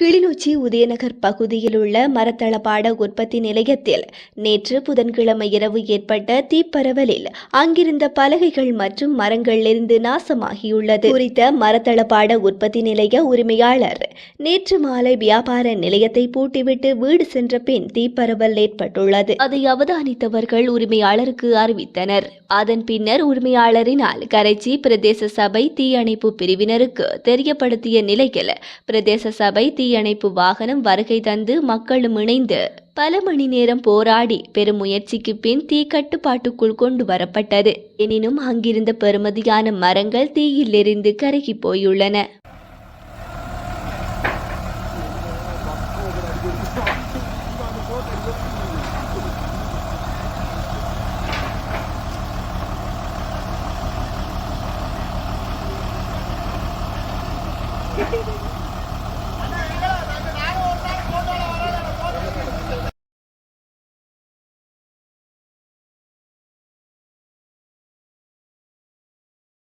கிளிநொச்சி உதயநகர் பகுதியில் உள்ள மரத்தளபாட உற்பத்தி நிலையத்தில் நேற்று புதன்கிழமை இரவு ஏற்பட்ட தீப்பரவலில் அங்கிருந்த பலகைகள் மற்றும் மரங்களிலிருந்து நாசமாகியுள்ளது. குறித்த மரத்தளபாட உற்பத்தி நிலைய உரிமையாளர் நேற்று மாலை வியாபார நிலையத்தை பூட்டிவிட்டு வீடு சென்ற பின் தீப்பரவல் ஏற்பட்டுள்ளது. அதை அவதானித்தவர்கள் உரிமையாளருக்கு அறிவித்தனர். அதன் பின்னர் உரிமையாளரினால் கரைச்சி பிரதேச சபை தீயணைப்பு பிரிவினருக்கு தெரியப்படுத்திய நிலையில் பிரதேச சபை தீ தீயணைப்பு வாகனம் வருகை தந்து மக்களும் இணைந்து பல மணி நேரம் போராடி பெரும் முயற்சிக்கு பின் தீ கட்டுப்பாட்டுக்குள் கொண்டு வரப்பட்டது எனினும் அங்கிருந்த பெருமதியான மரங்கள் தீயிலிருந்து கருகி போயுள்ளன